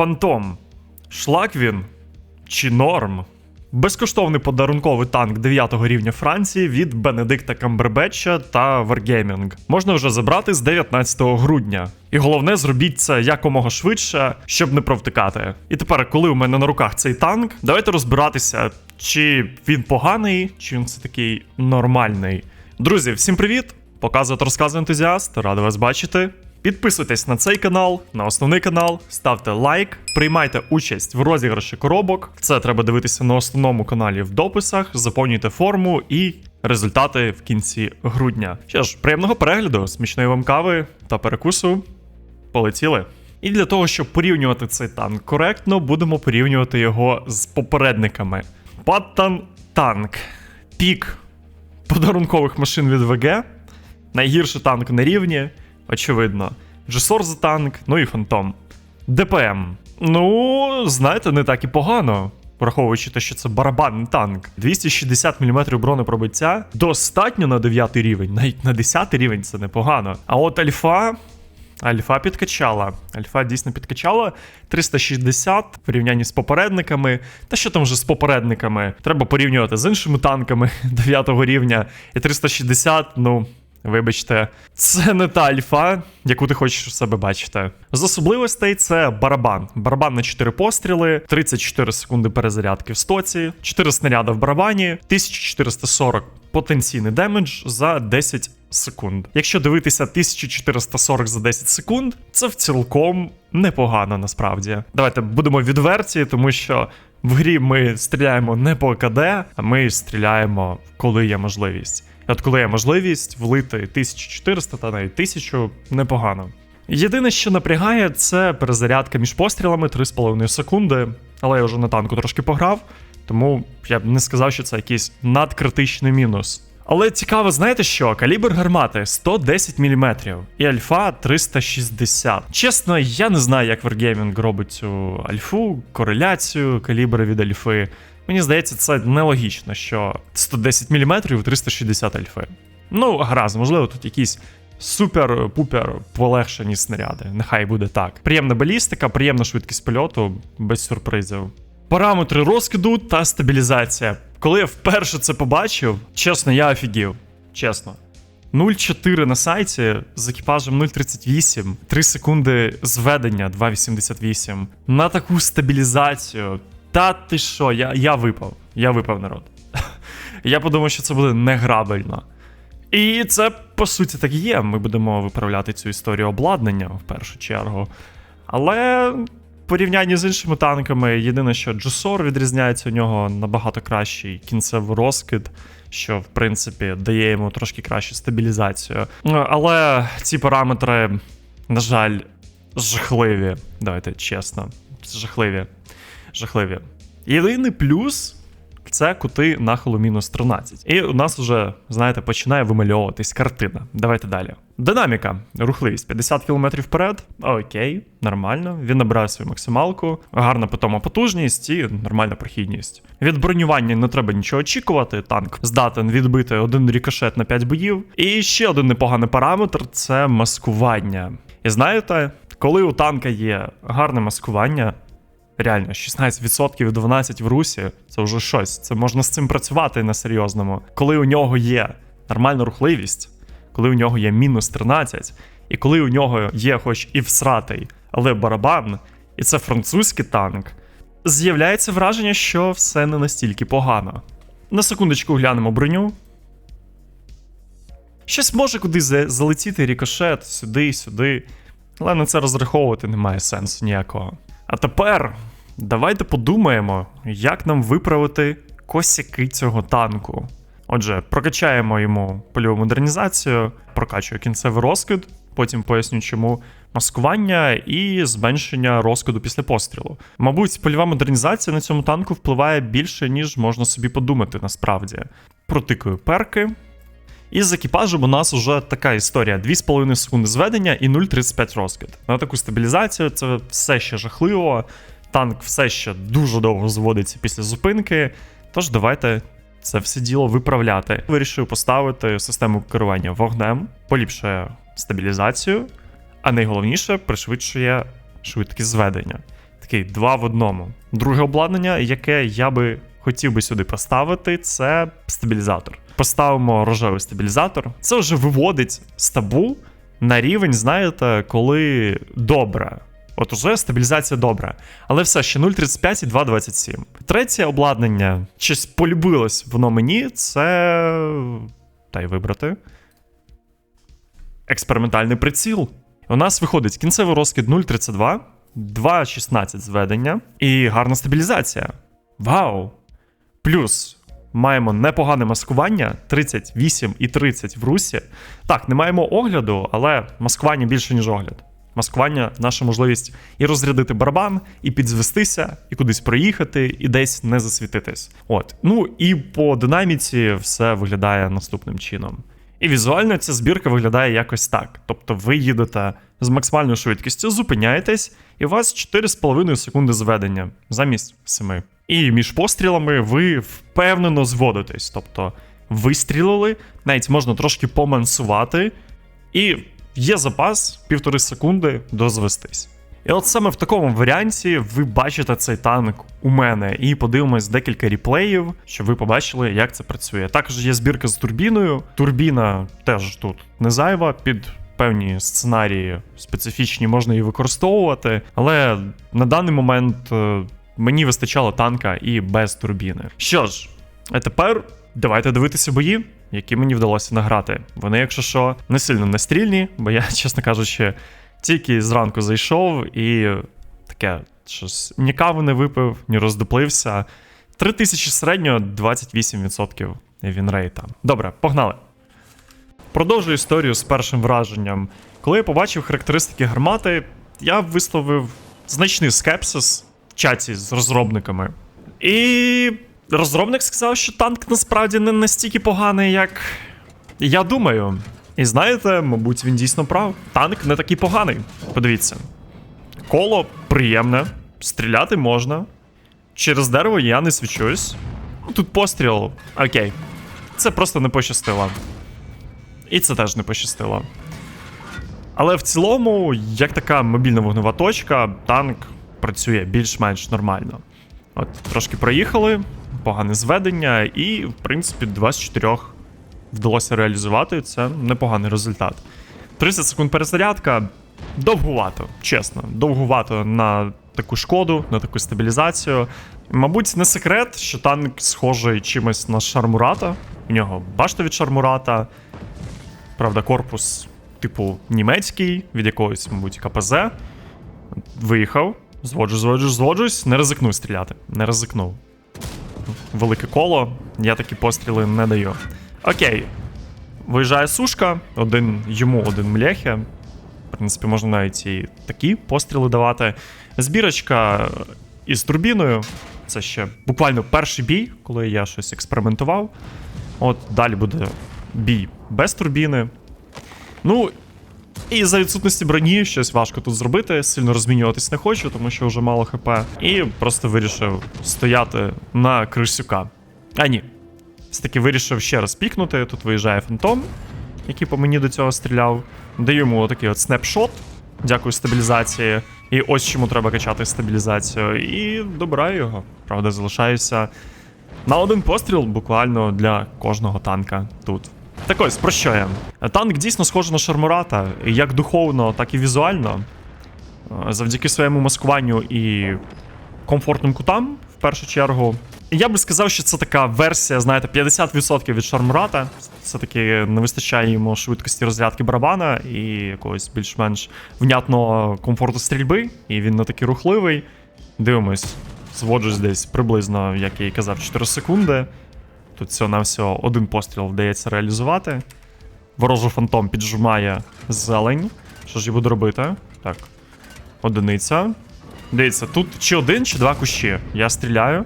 Фантом. Шлак він чи норм? Безкоштовний подарунковий танк 9 рівня Франції від Бенедикта Камбербетча та Wargaming. Можна вже забрати з 19 грудня. І головне, зробіть це якомога швидше, щоб не провтикати. І тепер, коли у мене на руках цей танк, давайте розбиратися, чи він поганий, чи він все такий нормальний. Друзі, всім привіт! Показує розказу ентузіаст, радий вас бачити. Підписуйтесь на цей канал, на основний канал, ставте лайк, приймайте участь в розіграші коробок. Це треба дивитися на основному каналі в дописах, заповнюйте форму і результати в кінці грудня. Що ж, приємного перегляду, смачної вам кави та перекусу. Полетіли. І для того, щоб порівнювати цей танк коректно, будемо порівнювати його з попередниками. Паттан танк. Пік подарункових машин від ВГ. Найгірший танк на рівні, очевидно. Джесорз танк, ну і Фантом. ДПМ. Ну, знаєте, не так і погано. Враховуючи те, що це барабанний танк. 260 мм бронепробиття достатньо на 9 рівень, навіть на 10 рівень це непогано. А от альфа. Альфа підкачала. Альфа дійсно підкачала 360 в порівнянні з попередниками. Та що там вже з попередниками? Треба порівнювати з іншими танками 9 рівня. І 360, ну. Вибачте, це не та альфа, яку ти хочеш у себе бачити. З особливостей це барабан. Барабан на 4 постріли, 34 секунди перезарядки в стоці, 4 снаряди в барабані, 1440 потенційний демедж за 10 секунд. Якщо дивитися 1440 за 10 секунд, це в цілком непогано насправді. Давайте будемо відверті, тому що в грі ми стріляємо не по КД, а ми стріляємо, коли є можливість. От коли є можливість влити 1400 та навіть 1000 непогано. Єдине, що напрягає, це перезарядка між пострілами 3,5 секунди, але я вже на танку трошки пограв, тому я б не сказав, що це якийсь надкритичний мінус. Але цікаво, знаєте що? Калібр гармати 110 мм і альфа 360. Чесно, я не знаю, як Wargaming робить цю альфу, кореляцію калібра від альфи. Мені здається, це нелогічно, що 110 мм 360 альфи. Ну, гаразд, можливо, тут якісь супер-пупер полегшені снаряди. Нехай буде так. Приємна балістика, приємна швидкість польоту, без сюрпризів. Параметри розкиду та стабілізація. Коли я вперше це побачив, чесно, я офігів. Чесно. 0,4 на сайті з екіпажем 0,38, 3 секунди зведення 2,88. На таку стабілізацію. Та ти що, я, я випав. Я випав народ. Я подумав, що це буде неграбельно. І це по суті так є. Ми будемо виправляти цю історію обладнання в першу чергу. Але в порівнянні з іншими танками, єдине, що Джусор відрізняється у нього набагато кращий кінцевий розкид, що в принципі дає йому трошки кращу стабілізацію. Ну, Але ці параметри, на жаль, жахливі. Давайте чесно, жахливі. Жахливі. Єдиний плюс це кути нахилу мінус 13. І у нас вже, знаєте, починає вимальовуватись картина. Давайте далі. Динаміка, рухливість 50 км вперед. Окей, нормально. Він набирає свою максималку, гарна питома потужність і нормальна прохідність. Від бронювання не треба нічого очікувати. Танк здатен відбити один рікошет на 5 боїв. І ще один непоганий параметр це маскування. І знаєте, коли у танка є гарне маскування, Реально, 16% і 12 в русі це вже щось. Це можна з цим працювати на серйозному. Коли у нього є нормальна рухливість, коли у нього є мінус 13, і коли у нього є, хоч і всратий, але барабан, і це французький танк, з'являється враження, що все не настільки погано. На секундочку глянемо броню. Щось може куди залетіти рікошет сюди, сюди, але на це розраховувати немає сенсу ніякого. А тепер давайте подумаємо, як нам виправити косяки цього танку. Отже, прокачаємо йому польову модернізацію, прокачую кінцевий розкид, потім поясню, чому маскування і зменшення розкиду після пострілу. Мабуть, польова модернізація на цьому танку впливає більше, ніж можна собі подумати насправді. Протикую перки. І з екіпажем у нас вже така історія: 2,5 секунди зведення і 0,35 розкид. На таку стабілізацію це все ще жахливо. Танк все ще дуже довго зводиться після зупинки. Тож давайте це все діло виправляти. Вирішив поставити систему керування вогнем, поліпшує стабілізацію, а найголовніше пришвидшує швидкість зведення. такий два в одному. Друге обладнання, яке я би хотів би сюди поставити, це стабілізатор. Поставимо рожевий стабілізатор. Це вже виводить стабу на рівень, знаєте, коли добре. От уже стабілізація добра. Але все ще 0,35 і 2,27. Третє обладнання, щось полюбилось воно мені, це. Та й вибрати. Експериментальний приціл. У нас виходить кінцевий розкид 0,32, 2,16 зведення і гарна стабілізація. Вау! Плюс маємо непогане маскування 38 і 30 в русі. Так, не маємо огляду, але маскування більше, ніж огляд. Маскування наша можливість і розрядити барабан, і підзвестися, і кудись проїхати, і десь не засвітитись. От. Ну і по динаміці все виглядає наступним чином. І візуально ця збірка виглядає якось так. Тобто ви їдете з максимальною швидкістю, зупиняєтесь, і у вас 4,5 секунди зведення замість 7. І між пострілами ви впевнено зводитесь. Тобто вистрілили, навіть можна трошки помансувати, і є запас півтори секунди дозвестись. І от саме в такому варіанті ви бачите цей танк у мене, і подивимось декілька ріплеїв, щоб ви побачили, як це працює. Також є збірка з турбіною. Турбіна теж тут не зайва під. Певні сценарії специфічні можна її використовувати, але на даний момент е, мені вистачало танка і без турбіни. Що ж, а тепер давайте дивитися бої, які мені вдалося награти. Вони, якщо що, не сильно настрільні, бо я, чесно кажучи, тільки зранку зайшов і таке щось ні кави не випив, ні роздуплився. 3000 середньо, 28% вінрейта. Добре, погнали. Продовжую історію з першим враженням. Коли я побачив характеристики гармати, я висловив значний скепсис в чаті з розробниками. І розробник сказав, що танк насправді не настільки поганий, як я думаю. І знаєте, мабуть, він дійсно прав. Танк не такий поганий. Подивіться. Коло приємне, стріляти можна. Через дерево я не свічусь. Ну, Тут постріл. Окей. Це просто не пощастило. І це теж не пощастило. Але в цілому, як така мобільна вогнева точка, танк працює більш-менш нормально. От, трошки проїхали, погане зведення, і, в принципі, 24 вдалося реалізувати. Це непоганий результат. 30 секунд перезарядка довгувато, чесно, довгувато на таку шкоду, на таку стабілізацію. Мабуть, не секрет, що танк схожий чимось на шармурата. У нього башта від шармурата. Правда, корпус, типу, німецький, від якогось, мабуть, КПЗ. Виїхав, зводжу, зводжу, зводжусь, не ризикнув стріляти. Не ризикнув. Велике коло, я такі постріли не даю. Окей. Виїжджає сушка, один йому, один млехе. В принципі, можна навіть і такі постріли давати. Збірочка із турбіною. Це ще буквально перший бій, коли я щось експериментував. От далі буде бій без турбіни. Ну, і за відсутності броні щось важко тут зробити. Сильно розмінюватись не хочу, тому що вже мало хп. І просто вирішив стояти на Крисюка. А ні. Все-таки вирішив ще раз пікнути. Тут виїжджає фантом, який по мені до цього стріляв. Даю йому отакий от снапшот. Дякую стабілізації. І ось чому треба качати стабілізацію. І добираю його. Правда, залишаюся на один постріл буквально для кожного танка тут. Так ось, про що я? Танк дійсно схожий на Шармурата, як духовно, так і візуально. Е, Завдяки своєму маскуванню і комфортним кутам, в першу чергу. Я би сказав, що це така версія, знаєте, 50% від Шармурата. Все-таки не вистачає йому швидкості розрядки барабана і якогось більш-менш внятного комфорту стрільби, і він не такий рухливий. Дивимось, зводжусь десь приблизно, як я і казав, 4 секунди. Тут всього на всього один постріл вдається реалізувати. Ворожий фантом піджимає зелень. Що ж я буду робити? Так. Одиниця. Дивіться, тут чи один, чи два кущі. Я стріляю.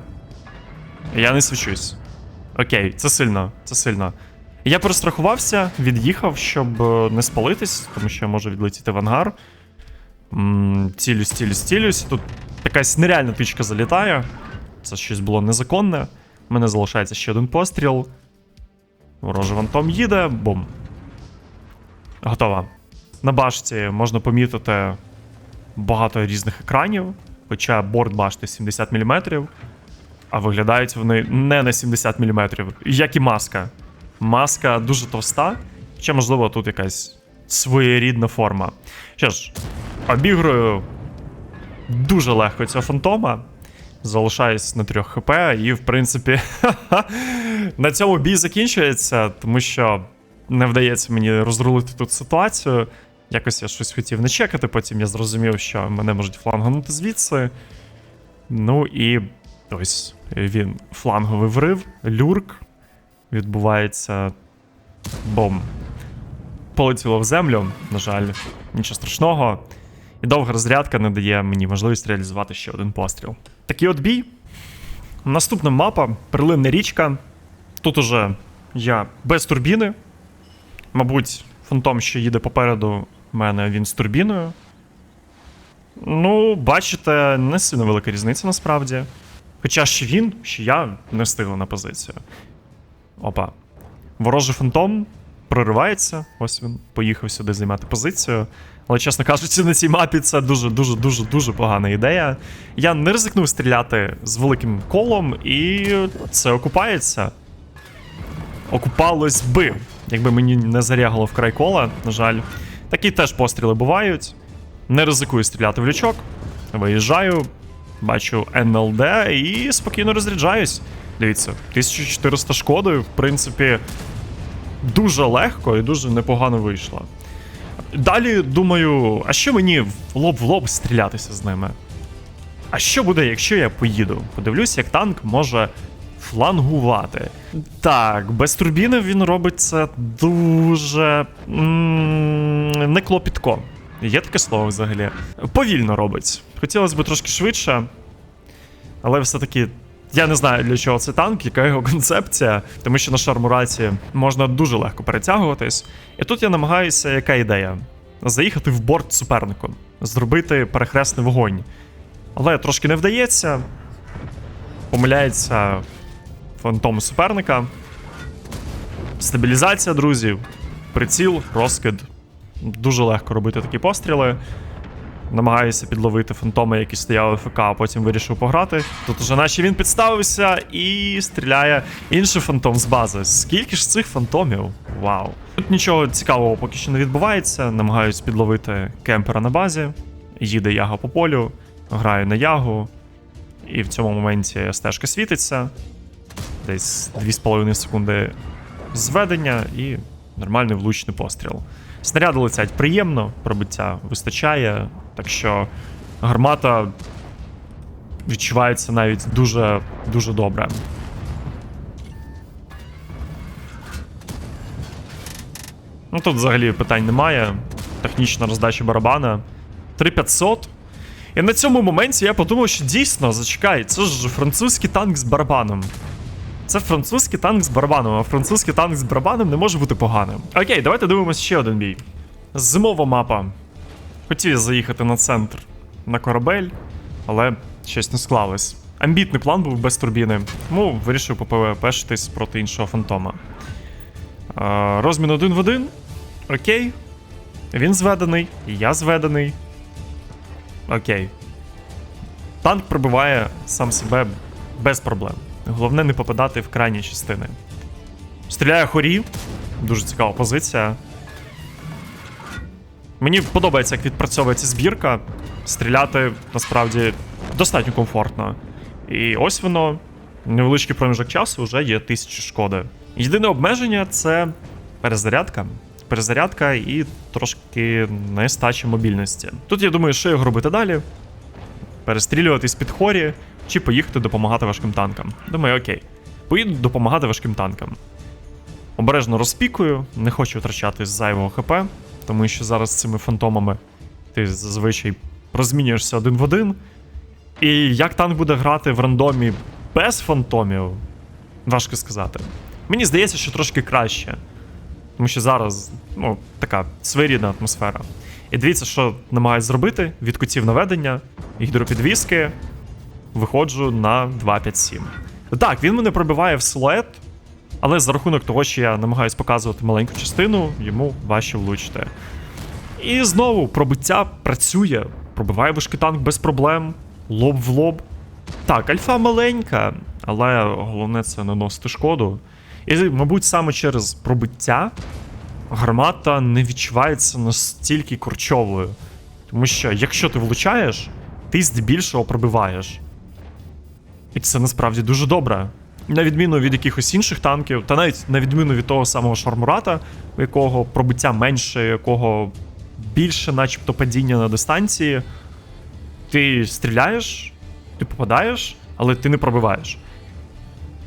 Я не свічусь. Окей, це сильно, це сильно. Я перестрахувався, від'їхав, щоб е, не спалитись, тому що може відлетіти в ангар. Цілюсь, цілюсь, цілюсь. Тут якась нереальна тичка залітає. Це щось було незаконне. У мене залишається ще один постріл. Ворожий вантом їде, бум. Готова. На башті можна помітити багато різних екранів. хоча борт башти 70 мм, а виглядають вони не на 70 мм, як і маска. Маска дуже товста, ще, можливо, тут якась своєрідна форма. Що ж, обіграю дуже легко цього фантома. Залишаюсь на 3 хп, і в принципі на цьому бій закінчується, тому що не вдається мені розрулити тут ситуацію. Якось я щось хотів не чекати, потім я зрозумів, що мене можуть фланганути звідси. Ну і ось він фланговий врив, люрк. Відбувається бом. Полетіло в землю, на жаль, нічого страшного. І довга розрядка не дає мені можливість реалізувати ще один постріл. Такий от бій. Наступна мапа Перлинна річка. Тут уже я без турбіни. Мабуть, фантом, що їде попереду мене, він з турбіною. Ну, бачите, не сильно велика різниця насправді. Хоча ще він, ще я не встигли на позицію. Опа. Ворожий фантом проривається. Ось він поїхав сюди займати позицію. Але, чесно кажучи, на цій мапі це дуже дуже дуже погана ідея. Я не ризикнув стріляти з великим колом, і це окупається. Окупалось би, якби мені не зарягало в край кола, на жаль. Такі теж постріли бувають. Не ризикую стріляти в лючок. Виїжджаю, бачу НЛД і спокійно розряджаюсь. Дивіться, 1400 шкоди, в принципі, дуже легко і дуже непогано вийшло. Далі думаю, а що мені в лоб в лоб стрілятися з ними? А що буде, якщо я поїду? Подивлюсь, як танк може флангувати. Так, без турбіни він робить це дуже м- не клопітко. Є таке слово взагалі. Повільно робить. Хотілося б трошки швидше, але все-таки. Я не знаю, для чого це танк, яка його концепція, тому що на шармураці можна дуже легко перетягуватись. І тут я намагаюся, яка ідея? Заїхати в борт супернику, зробити перехресний вогонь. Але трошки не вдається. Помиляється фантом суперника. Стабілізація, друзі, приціл, розкид. Дуже легко робити такі постріли. Намагаюся підловити фантоми, які стояли ФК, а потім вирішив пограти. Тут уже наче він підставився і стріляє інший фантом з бази. Скільки ж цих фантомів? Вау. Тут нічого цікавого поки що не відбувається. Намагаюсь підловити кемпера на базі. Їде яга по полю, граю на ягу. І в цьому моменті стежка світиться. Десь 2,5 секунди зведення і нормальний влучний постріл. Снаряди летять приємно, пробиття вистачає, так що гармата відчувається навіть дуже дуже добре. Ну тут взагалі питань немає. Технічна роздача барабана. 3500. І на цьому моменті я подумав, що дійсно, зачекай, це ж французький танк з барабаном. Це французький танк з барабаном, а французький танк з барабаном не може бути поганим. Окей, давайте дивимося ще один бій. Зимова мапа. Хотів я заїхати на центр на корабель, але щось не склалось. Амбітний план був без турбіни, тому вирішив попешитись проти іншого фантома. Е, розмін один в один. Окей. Він зведений, я зведений. Окей. Танк пробиває сам себе без проблем. Головне не попадати в крайні частини. Стріляє хорі. Дуже цікава позиція. Мені подобається, як відпрацьовується збірка. Стріляти насправді достатньо комфортно. І ось воно, невеличкий проміжок часу, вже є тисячі шкоди. Єдине обмеження це перезарядка. Перезарядка і трошки нестача мобільності. Тут я думаю, що його робити далі. Перестрілюватись під хорі чи поїхати допомагати важким танкам. Думаю, окей. Поїду допомагати важким танкам. Обережно розпікую, не хочу втрачати зайвого ХП, тому що зараз з цими фантомами ти зазвичай розмінюєшся один в один. І як танк буде грати в рандомі без фантомів, важко сказати. Мені здається, що трошки краще. Тому що зараз, ну, така своєрідна атмосфера. І дивіться, що намагаюсь зробити від кутів наведення, гідропідвіски, виходжу на 2.5.7. Так, він мене пробиває в силует, але за рахунок того, що я намагаюсь показувати маленьку частину, йому важче влучити. І знову пробиття працює, пробиває важкий танк без проблем. Лоб в лоб. Так, альфа маленька, але головне це наносити шкоду. І, мабуть, саме через пробиття гармата не відчувається настільки корчовою. Тому що якщо ти влучаєш, ти здебільшого пробиваєш. І це насправді дуже добре. На відміну від якихось інших танків, та навіть на відміну від того самого Шармурата, у якого пробиття менше, у якого більше, начебто, падіння на дистанції, ти стріляєш, ти попадаєш, але ти не пробиваєш.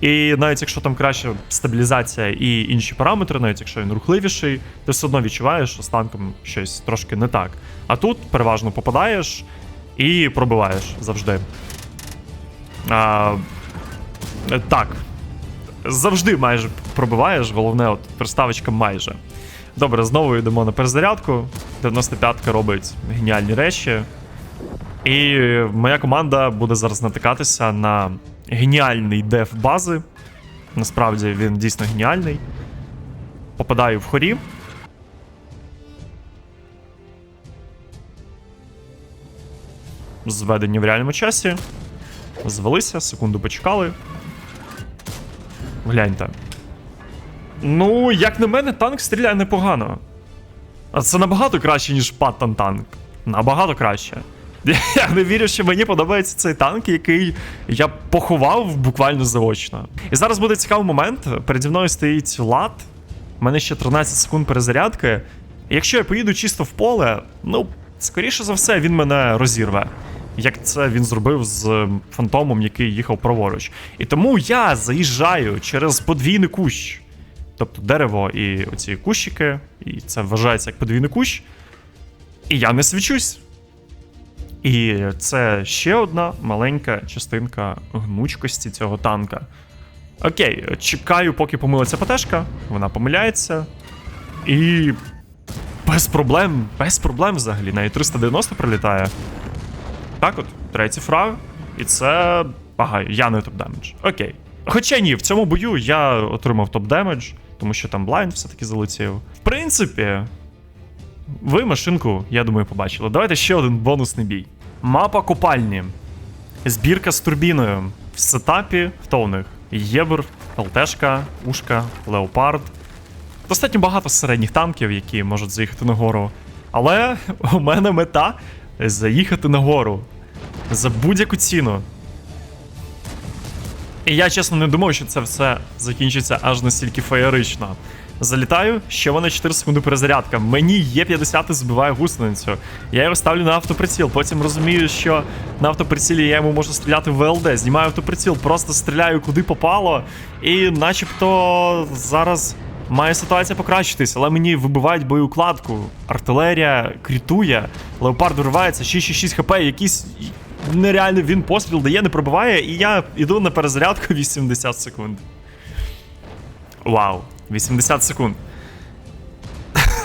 І навіть якщо там краща стабілізація і інші параметри, навіть якщо він рухливіший, ти все одно відчуваєш, що з танком щось трошки не так. А тут переважно попадаєш і пробиваєш завжди. А, так. Завжди майже пробиваєш, головне, от приставочка майже. Добре, знову йдемо на перезарядку. 95-ка робить геніальні речі. І моя команда буде зараз натикатися на геніальний деф бази. Насправді він дійсно геніальний. Попадаю в хорі. Зведені в реальному часі. Звелися, секунду почекали. Гляньте. Ну, як на мене, танк стріляє непогано. А це набагато краще, ніж Паттон танк. Набагато краще. Я не вірю, що мені подобається цей танк, який я поховав буквально заочно. І зараз буде цікавий момент. Переді мною стоїть лад. У мене ще 13 секунд перезарядки. Якщо я поїду чисто в поле, ну, скоріше за все, він мене розірве. Як це він зробив з фантомом, який їхав праворуч. І тому я заїжджаю через подвійний кущ. Тобто дерево і оці кущики, і це вважається як подвійний кущ. І я не свічусь. І це ще одна маленька частинка гнучкості цього танка. Окей, чекаю, поки помилиться ПТшка, вона помиляється. І. Без проблем, без проблем взагалі. Навіть 390 прилітає. Так от, третій фраг. І це. Ага, я не топ-демедж. Окей. Хоча ні, в цьому бою я отримав топ-демедж, тому що там блайнд все-таки залетів. В принципі, ви машинку, я думаю, побачили. Давайте ще один бонусний бій. Мапа купальні. Збірка з турбіною. В сетапі хто у них? Єбр, ЛТшка, Ушка, Леопард. Достатньо багато середніх танків, які можуть заїхати на гору. Але у мене мета заїхати на гору. За будь-яку ціну. І я чесно не думав, що це все закінчиться аж настільки феєрично. Залітаю, ще вона 4 секунди перезарядка. Мені є 50 і збиває гусеницю. Я його ставлю на автоприціл. Потім розумію, що на автоприцілі я йому можу стріляти в ВЛД. Знімаю автоприціл, просто стріляю куди попало. І начебто зараз має ситуація покращитись, але мені вибивають боєукладку. Артилерія крітує, леопард виривається, 666 хп, якийсь нереальний він постріл дає, не пробиває, і я йду на перезарядку 80 секунд. Вау, 80 секунд.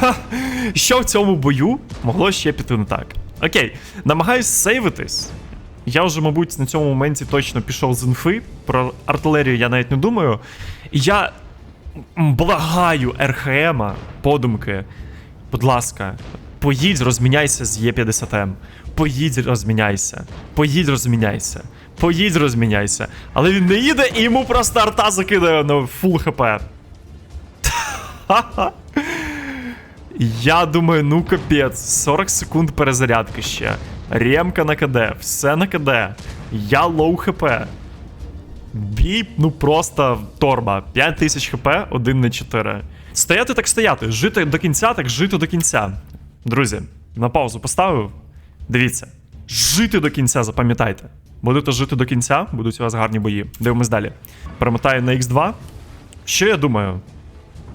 Що в цьому бою могло ще піти не так? Окей, намагаюсь сейвитись. Я вже, мабуть, на цьому моменті точно пішов з інфи. Про артилерію я навіть не думаю. І я благаю РХМа, подумки. Будь ласка, поїдь, розміняйся з Є50М. Поїдь, розміняйся. Поїдь, розміняйся. Поїдь, розміняйся. Але він не їде і йому просто арта закидає на фул хп. Я думаю, ну капець, 40 секунд перезарядки ще. Ремка на КД, все на КД. Я лоу хп. Бій, ну просто торба. 5000 хп, 1 на 4. Стояти так стояти, жити до кінця, так жити до кінця. Друзі, на паузу поставив. Дивіться. Жити до кінця, запам'ятайте. Будете жити до кінця, будуть у вас гарні бої. Дивимось далі. Перемотаю на X2. Що я думаю?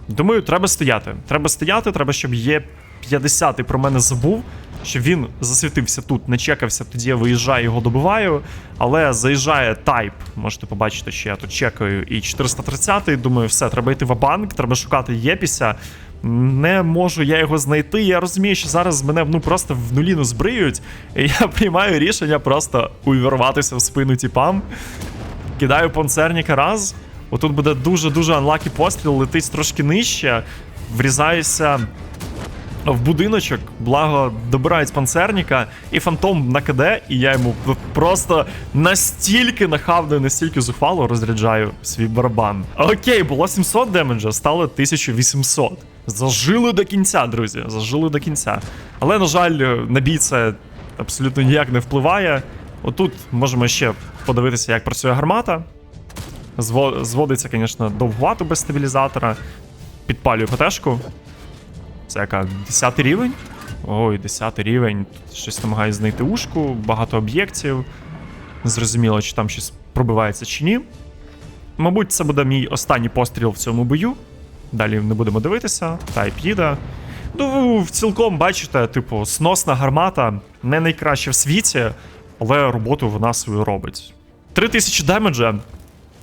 Думаю, треба стояти. Треба стояти, треба, щоб є 50 і про мене забув, що він засвітився тут, не чекався, тоді я виїжджаю, його добиваю. Але заїжджає тайп. Можете побачити, що я тут чекаю. І 430-й. думаю, все, треба йти в банк, треба шукати Єпіся. Не можу я його знайти. Я розумію, що зараз мене ну просто в нуліну збриють. І я приймаю рішення просто увірватися в спину тіпам. Кидаю панцерніка раз. Отут буде дуже-дуже анлакі постріл, летить трошки нижче. Врізаюся в будиночок, благо добирають панцерніка, і фантом на КД, і я йому просто настільки нахавно, настільки зухвало розряджаю свій барабан. Окей, було 700 демеджа, стало 1800. Зажили до кінця, друзі. Зажили до кінця. Але, на жаль, на бій це абсолютно ніяк не впливає. Отут можемо ще подивитися, як працює гармата. Зводиться, звісно, довгувато без стабілізатора. Підпалюю ПТшку. Це яка 10 рівень? Ой, 10 рівень. Щось намагаюсь знайти ушку, багато об'єктів. Незрозуміло, чи там щось пробивається чи ні. Мабуть, це буде мій останній постріл в цьому бою. Далі не будемо дивитися. Тайп їде. Ну, в цілком, бачите, типу, сносна гармата, не найкраща в світі, але роботу вона свою робить. 3000 демеджа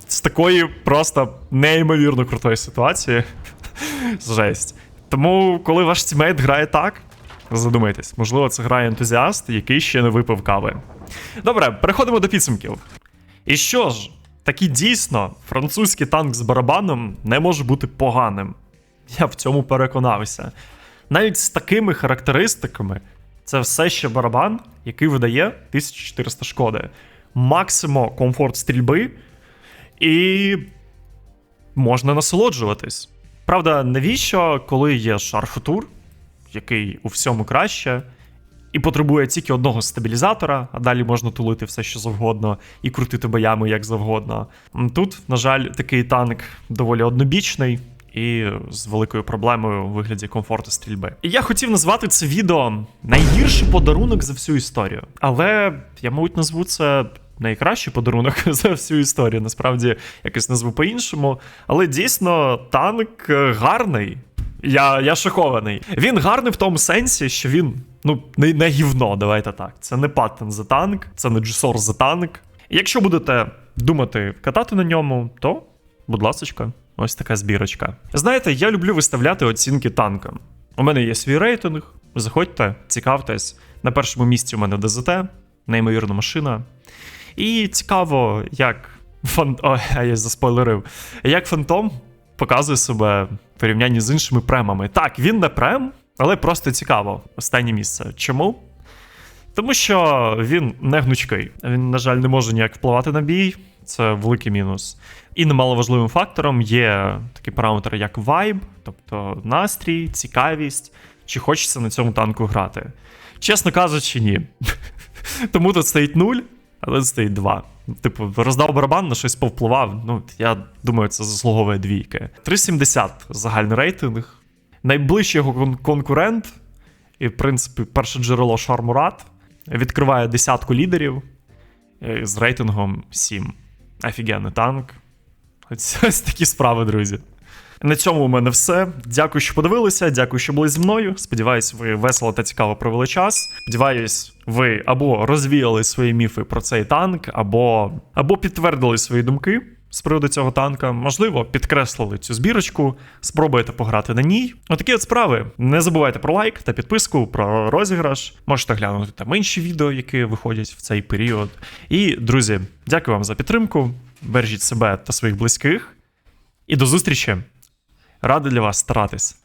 з такої просто неймовірно крутої ситуації. Жесть. Тому, коли ваш тімейт грає так, задумайтесь, можливо, це грає ентузіаст, який ще не випив кави. Добре, переходимо до підсумків. І що ж, таки дійсно, французький танк з барабаном не може бути поганим. Я в цьому переконався. Навіть з такими характеристиками, це все ще барабан, який видає 1400 шкоди. Максимо комфорт стрільби, і можна насолоджуватись. Правда, навіщо, коли є шарфутур, який у всьому краще, і потребує тільки одного стабілізатора, а далі можна тулити все, що завгодно, і крутити боями як завгодно. Тут, на жаль, такий танк доволі однобічний. І з великою проблемою у вигляді комфорту стрільби. І я хотів назвати це відео найгірший подарунок за всю історію. Але я, мабуть, назву це найкращий подарунок за всю історію. Насправді якось назву по-іншому. Але дійсно танк е, гарний. Я, я шокований. Він гарний в тому сенсі, що він ну не, не гівно, давайте так. Це не паттен за танк, це не джусор за танк. Якщо будете думати катати на ньому, то, будь ласочка, ось така збірочка. Знаєте, я люблю виставляти оцінки танкам. У мене є свій рейтинг. Заходьте, цікавтесь. На першому місці у мене ДЗТ, неймовірна машина. І цікаво, як фан... Ой, я заспойлерив. Як фантом показує себе в порівнянні з іншими премами. Так, він не прем, але просто цікаво. Останнє місце. Чому? Тому що він не гнучкий. Він, на жаль, не може ніяк впливати на бій. Це великий мінус. І немаловажливим фактором є такий параметр, як vibe, тобто настрій, цікавість, чи хочеться на цьому танку грати. Чесно кажучи, ні. Тому тут стоїть 0, але стоїть 2. Типу, роздав барабан, на щось повпливав. Ну, я думаю, це заслуговує двійки. 370 загальний рейтинг. Найближчий його кон- конкурент, і, в принципі, перше джерело Шармурат, відкриває десятку лідерів е, з рейтингом 7. Офігенний танк. Ось, ось такі справи, друзі. На цьому у мене все. Дякую, що подивилися. Дякую, що були зі мною. Сподіваюсь, ви весело та цікаво провели час. Сподіваюсь, ви або розвіяли свої міфи про цей танк, або, або підтвердили свої думки з приводу цього танка. Можливо, підкреслили цю збірочку, спробуєте пограти на ній. Отакі от справи. Не забувайте про лайк та підписку, про розіграш. Можете глянути там інші відео, які виходять в цей період. І, друзі, дякую вам за підтримку. Бережіть себе та своїх близьких. І до зустрічі! Радий для вас старатись.